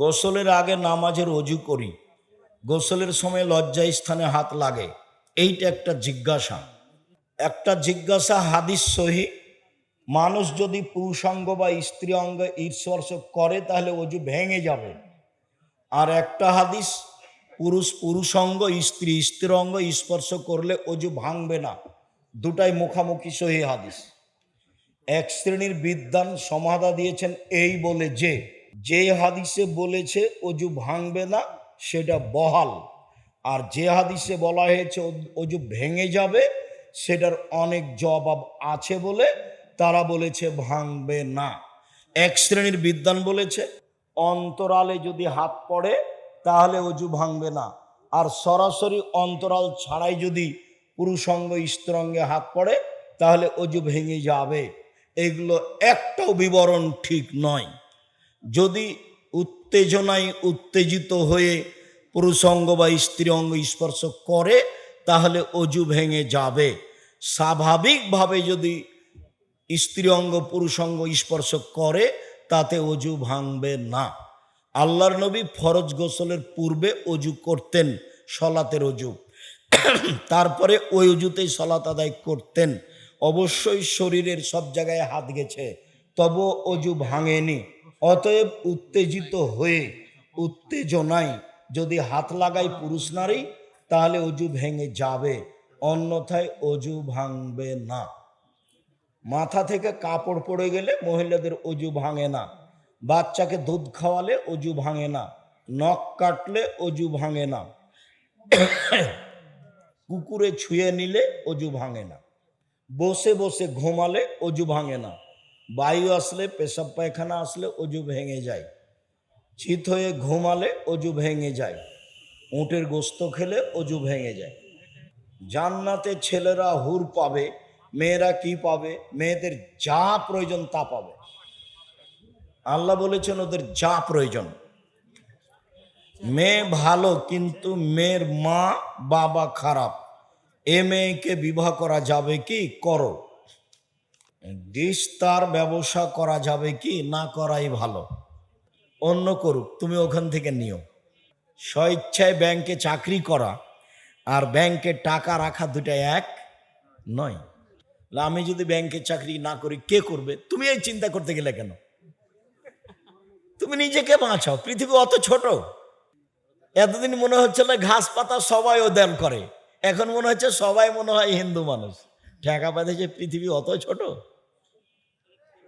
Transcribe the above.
গোসলের আগে নামাজের অজু করি। গোসলের সময় লজ্জা স্থানে হাত লাগে। এইটা একটা জিজ্ঞাসা। একটা জিজ্ঞাসা হাদিস সহি। মানুষ যদি পুরুষাঙ্গ বা স্ত্রী অঙ্গ স্পর্শ করে, তাহলে অজু ভেঙে যাবে। আর একটা হাদিস, পুরুষ পুরুষাঙ্গ, স্ত্রী স্ত্রী অঙ্গ স্পর্শ করলে অজু ভাঙবে না। দুটাই মুখামুখি সহি হাদিস। এক শ্রেণির বিদ্যান সমাধা দিয়েছেন এই বলে যে যে হাদিসে বলেছে, অজু ভাঙবে না, সেটা বহাল। আর যে হাদিসে বলা হয়েছে, অজু ভেঙে যাবে, সেটার অনেক জবাব আছে বলে তারা বলেছে, ভাঙবে না। এক শ্রেণির বিদ্যান বলেছে, অন্তরালে যদি হাত পড়ে, তাহলে অজু ভাঙবে না। আর সরাসরি অন্তরাল ছাড়াই যদি পুরুষঙ্গ স্ত্রঙ্গে হাত পড়ে, তাহলে অজু ভেঙে যাবে। এগুলো একটাও বিবরণ ঠিক নয়। যদি উত্তেজনায় উত্তেজিত হয়ে পুরুষ অঙ্গ বা স্ত্রী অঙ্গ স্পর্শ করে, তাহলে অজু ভেঙে যাবে। স্বাভাবিকভাবে যদি স্ত্রী অঙ্গ পুরুষ অঙ্গ স্পর্শ করে, তাতে অজু ভাঙবে না। আল্লাহর নবী ফরজ গোসলের পূর্বে অজু করতেন, সলাতের অজু। তারপরে ওই অজুতেই সলাত আদায় করতেন। অবশ্যই শরীরের সব জায়গায় হাত গেছে তবু অজু ভাঙেনি। অতএব উত্তেজিত হয়ে, উত্তেজনায় যদি হাত লাগায় পুরুষ নারী, তাহলে অজু ভেঙে যাবে, অন্যথায় অজু ভাঙবে না। মাথা থেকে কাপড় পড়ে গেলে মহিলাদের অজু ভাঙে না। বাচ্চাকে দুধ খাওয়ালে অজু ভাঙে না। নখ কাটলে অজু ভাঙে না। কুকুরে ছুঁয়ে নিলে অজু ভাঙে না। বসে বসে ঘুমালে অজু ভাঙে না। বায়ু আসলে, পেশাব পায়খানা আসলে অজু ভেঙে যায়। চিত হয়ে ঘুমালে অজু ভেঙে যায়। উটের গোস্ত খেলে অজু ভেঙে যায়। জান্নাতে ছেলেরা হুর পাবে, মেয়েরা কি পাবে, মেয়েদের যা প্রয়োজন তা পাবে। আল্লাহ বলেছেন, ওদের যা প্রয়োজন। মেয়ে ভালো, কিন্তু মেয়ের মা, বাবা খারাপ। এ মেয়েকে বিবাহ করা যাবে কি? করো। দিস্তার ব্যবসা করা যাবে কি না করাই ভালো। অন্য করুক, তুমি ওখান থেকে নিও। স্বেচ্ছায় ব্যাংকে চাকরি করা আর ব্যাংকে টাকা রাখা দুটা এক নয়। আমি যদি ব্যাংকে চাকরি না করি, কে করবে? তুমি এই চিন্তা করতে গেলে কেন? তুমি নিজেকে বাঁচাও, পৃথিবী অত ছোট। এতদিন মনে হচ্ছিল ঘাস পাতা সবাই দান করে। এখন মনে হচ্ছে সবাই মনে হয় হিন্দু মানুষ। ঠেকা পাতে যে পৃথিবী অত ছোট।